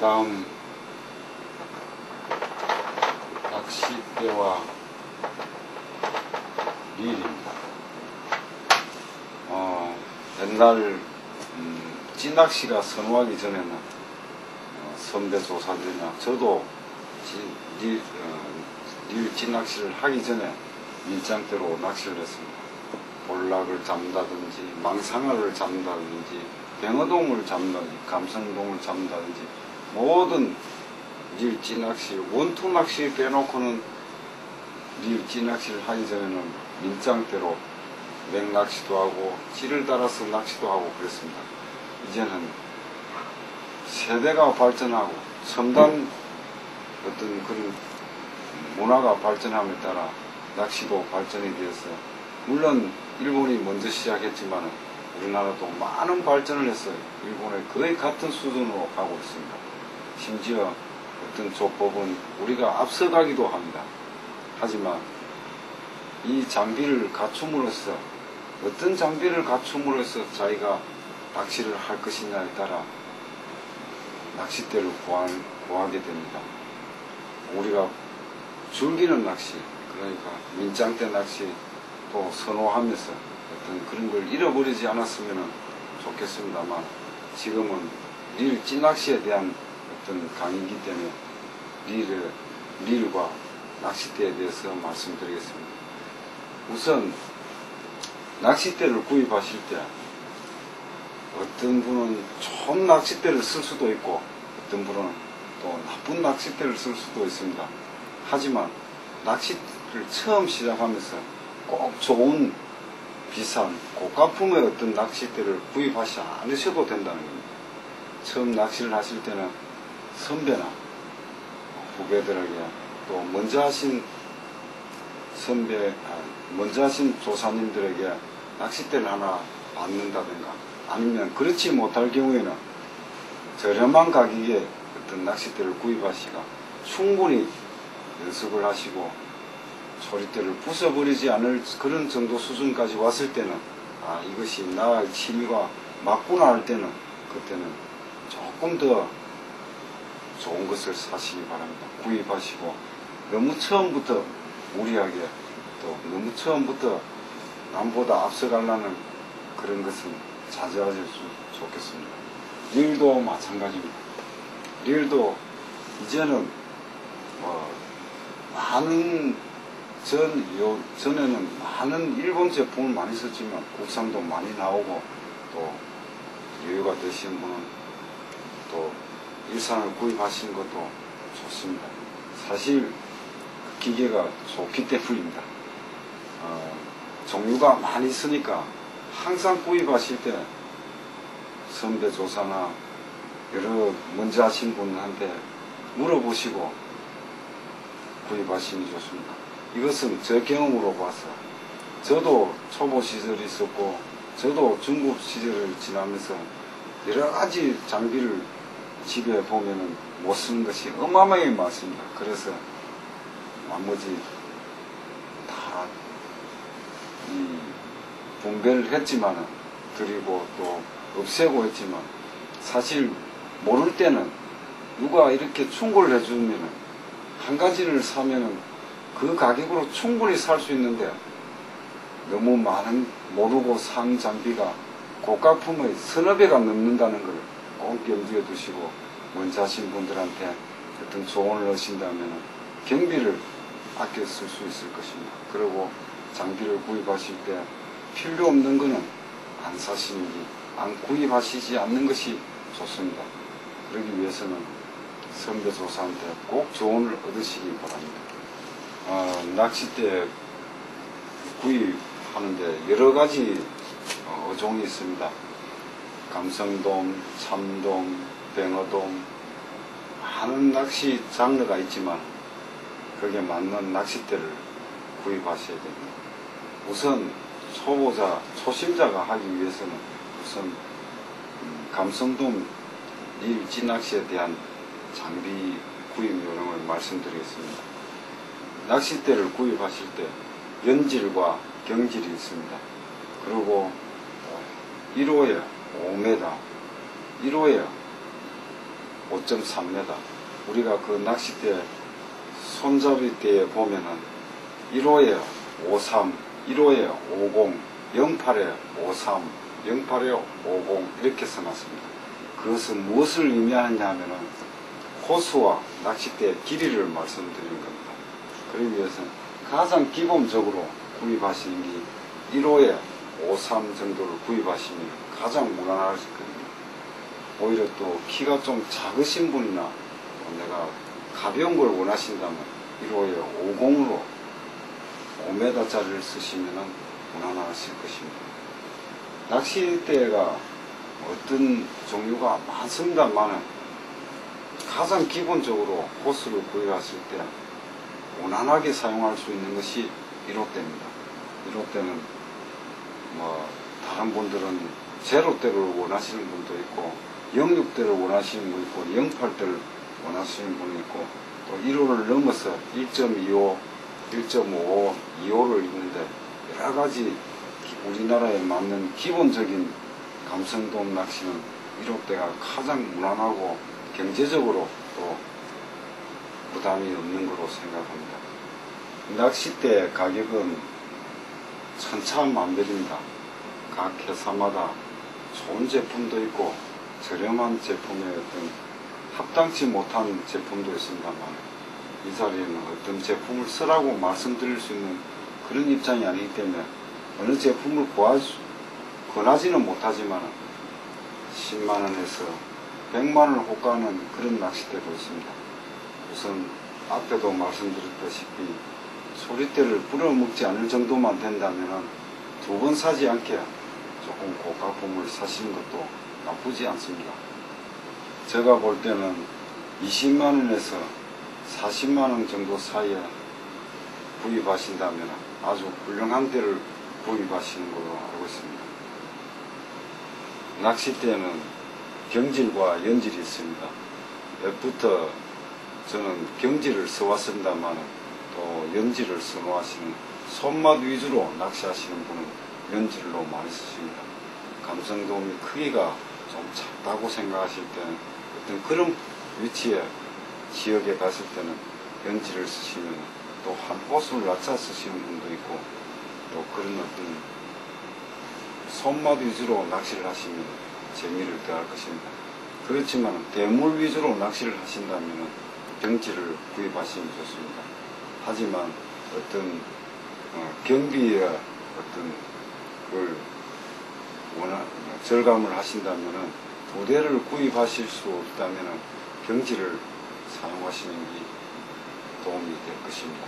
다음 낚싯대와 릴입니다. 어, 옛날 음, 찌낚시가 선호하기 전에는 어, 선배 조사들이나 저도 지, 릴, 어, 릴 찌낚시를 하기 전에 밀장대로 낚시를 했습니다. 볼락을 잡는다든지 망상어를 잡는다든지 뱅어동을 잡는다든지 감성동을 잡는다든지 모든 릴 찌낚시 원투 낚시 빼놓고는 릴 찌낚시를 하기 전에는 밀장대로 맥낚시도 하고 찌를 달아서 낚시도 하고 그랬습니다. 이제는 세대가 발전하고 첨단 어떤 그런 문화가 발전함에 따라 낚시도 발전이 되어서 물론 일본이 먼저 시작했지만 우리나라도 많은 발전을 했어요. 일본의 거의 같은 수준으로 가고 있습니다. 심지어 어떤 조법은 우리가 앞서가기도 합니다. 하지만 이 장비를 갖춤으로써 어떤 장비를 갖춤으로써 자기가 낚시를 할 것이냐에 따라 낚싯대를 구하, 구하게 됩니다. 우리가 즐기는 낚시, 그러니까 민장대 낚시 또 선호하면서 어떤 그런 걸 잃어버리지 않았으면 좋겠습니다만 지금은 릴 찌낚시에 대한 어떤 강의이기 때문에 릴을, 릴과 낚싯대에 대해서 말씀드리겠습니다. 우선 낚싯대를 구입하실 때 어떤 분은 좋은 낚싯대를 쓸 수도 있고 어떤 분은 또 나쁜 낚싯대를 쓸 수도 있습니다. 하지만 낚시를 처음 시작하면서 꼭 좋은 비싼 고가품의 어떤 낚싯대를 구입하지 않으셔도 된다는 겁니다. 처음 낚시를 하실 때는 선배나 후배들에게 또 먼저 하신 선배, 아, 먼저 하신 조사님들에게 낚싯대를 하나 받는다든가 아니면 그렇지 못할 경우에는 저렴한 가격에 어떤 낚싯대를 구입하시가 충분히 연습을 하시고 소리대를 부숴버리지 않을 그런 정도 수준까지 왔을 때는 아 이것이 나의 취미가 맞구나 할 때는 그때는 조금 더 좋은 것을 사시기 바랍니다. 구입하시고 너무 처음부터 무리하게 또 너무 처음부터 남보다 앞서가려는 그런 것은 자제하실 수 좋겠습니다. 릴도 마찬가지입니다. 릴도 이제는 뭐 많은 전, 요, 전에는 많은 일본 제품을 많이 썼지만 국산도 많이 나오고 또 여유가 분은 또 일산을 구입하시는 것도 좋습니다. 사실 그 기계가 좋기 때문입니다. 어, 종류가 많이 있으니까 항상 구입하실 때 선배 조사나 여러 먼저 하신 분한테 물어보시고 구입하시면 좋습니다. 이것은 제 경험으로 봐서 저도 초보 시절이 있었고 저도 중급 시절을 지나면서 여러 가지 장비를 집에 보면은 못 쓰는 것이 어마어마하게 많습니다. 그래서 나머지 다이 분배를 했지만은 드리고 또 없애고 했지만 사실 모를 때는 누가 이렇게 충고를 해주면은 한 가지를 사면은 그 가격으로 충분히 살 수 있는데 너무 많은 모르고 산 장비가 고가품의 서너 배가 넘는다는 걸 꼭 염두에 두시고 먼저 하신 분들한테 어떤 조언을 하신다면 경비를 아껴 쓸 수 있을 것입니다. 그리고 장비를 구입하실 때 필요 없는 거는 안 사시는 게, 안 구입하시지 않는 것이 좋습니다. 그러기 위해서는 선배 조사한테 꼭 조언을 얻으시기 바랍니다. 어, 낚싯대 구입하는데 여러 가지 어, 어종이 있습니다. 감성돔, 참돔, 뱅어돔 많은 낚시 장르가 있지만 거기에 맞는 낚싯대를 구입하셔야 됩니다. 우선 초보자, 초심자가 하기 위해서는 우선 음, 감성돔 릴 찌낚시에 대한 장비 구입 요령을 말씀드리겠습니다. 낚싯대를 구입하실 때 연질과 경질이 있습니다. 그리고 1호에 5m, 1호에 5.3m. 우리가 그 낚싯대 손잡이대에 보면은 1호에 53, 1호에 50, 08에 53, 08에 50 이렇게 써놨습니다. 그것은 무엇을 의미하냐 하면은 호수와 낚싯대의 길이를 말씀드리는 겁니다. 그러기 위해서는 가장 기본적으로 구입하시는 게 1호에 53 정도를 구입하시면 가장 무난하실 겁니다. 오히려 또 키가 좀 작으신 분이나 또 내가 가벼운 걸 원하신다면 1호에 50으로 5m짜리를 쓰시면 무난하실 것입니다. 낚싯대가 어떤 종류가 많습니다만은 가장 기본적으로 호스를 구입하실 때 무난하게 사용할 수 있는 것이 1호대입니다. 1호대는 뭐 다른 분들은 제로대를 원하시는 분도 있고 06대를 원하시는 분 있고 08대를 원하시는 분이 있고 또 1호를 넘어서 1.25, 1.5, 2호를 있는데 여러 가지 우리나라에 맞는 기본적인 감성돔 낚시는 1호대가 가장 무난하고 경제적으로 또 부담이 없는 거로 생각합니다. 낚싯대 가격은 천차만별입니다. 각 회사마다 좋은 제품도 있고 저렴한 제품의 어떤 합당치 못한 제품도 있습니다만 이 자리에는 어떤 제품을 쓰라고 말씀드릴 수 있는 그런 입장이 아니기 때문에 어느 제품을 구할 수, 권하지는 못하지만 10만원에서 100만원을 호가하는 그런 낚싯대도 있습니다. 우선 앞에도 말씀드렸다시피 소리대를 불어먹지 않을 정도만 된다면 두 번 사지 않게 조금 고가품을 사시는 것도 나쁘지 않습니다. 제가 볼 때는 20만원에서 40만원 정도 사이에 구입하신다면 아주 훌륭한 데를 구입하시는 걸로 알고 있습니다. 낚싯대는 경질과 연질이 있습니다. 옛부터 저는 경질을 써왔습니다만 또 연질을 선호하시는 손맛 위주로 낚시하시는 분은 연질로 많이 쓰십니다. 감성돔이 크기가 좀 작다고 생각하실 때는 어떤 그런 위치에 지역에 갔을 때는 연질을 쓰시면 또 한 호수를 낮춰 쓰시는 분도 있고 또 그런 어떤 손맛 위주로 낚시를 하시면 재미를 더할 것입니다. 그렇지만 대물 위주로 낚시를 하신다면 병치를 구입하시면 좋습니다. 하지만 어떤 어, 경비의 어떤 걸 원하, 절감을 하신다면 두 대를 구입하실 수 없다면 경지를 사용하시는 게 도움이 될 것입니다.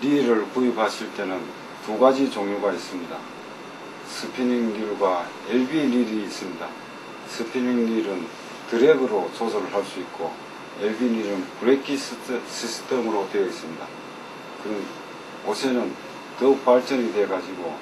리를 구입하실 때는 두 가지 종류가 있습니다. 스피닝 릴과 LB 릴이 있습니다. 스피닝 릴은 드래그로 조절을 할 수 있고 릴은 브레이키 시스템으로 되어 있습니다. 그 옷에는 더욱 발전이 되어 가지고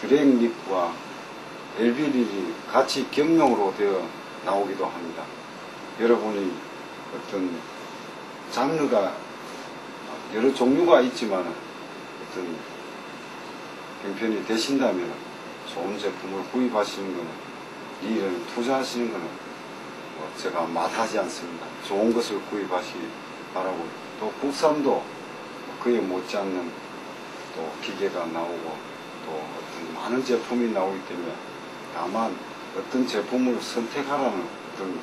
드랙 립과 릴이 같이 경용으로 되어 나오기도 합니다. 여러분이 어떤 장르가 여러 종류가 있지만 어떤 형편이 되신다면 좋은 제품을 구입하시는 것은 이일을 투자하시는 것은 뭐 제가 맛하지 않습니다. 좋은 것을 구입하시기 바라고 또 국산도 그에 못지않는 또 기계가 나오고 또 어떤 많은 제품이 나오기 때문에 다만 어떤 제품을 선택하라는 어떤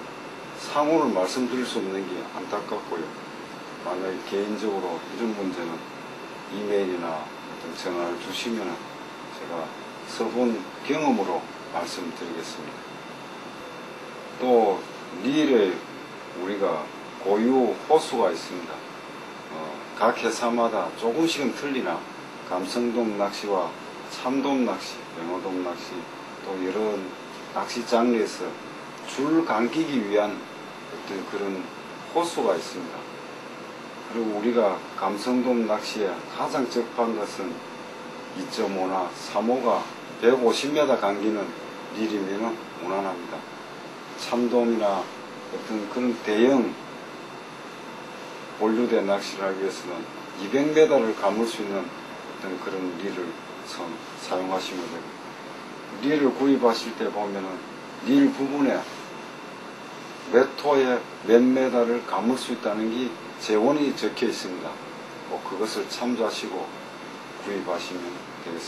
상호를 말씀드릴 수 없는 게 안타깝고요. 만약에 개인적으로 이런 문제는 이메일이나 어떤 전화를 주시면 제가 써본 경험으로 말씀드리겠습니다. 또 릴에 우리가 고유 호수가 있습니다. 어, 각 회사마다 조금씩은 틀리나 감성돔 낚시와 참돔 낚시, 영어돔 낚시 또 여러 낚시 장르에서 줄 감기기 위한 어떤 그런 호수가 있습니다. 그리고 우리가 감성돔 낚시에 가장 적합한 것은 2.5나 3호가 150m 감기는 릴이면 무난합니다. 참돔이나 어떤 그런 대형 본류대 낚시를 하기 위해서는 200m를 감을 수 있는 어떤 그런 릴을 선, 사용하시면 됩니다. 릴을 구입하실 때 보면은 릴 부분에 몇 호에 몇 메다를 감을 수 있다는 게 재원이 적혀 있습니다. 뭐 그것을 참조하시고 구입하시면 되겠습니다.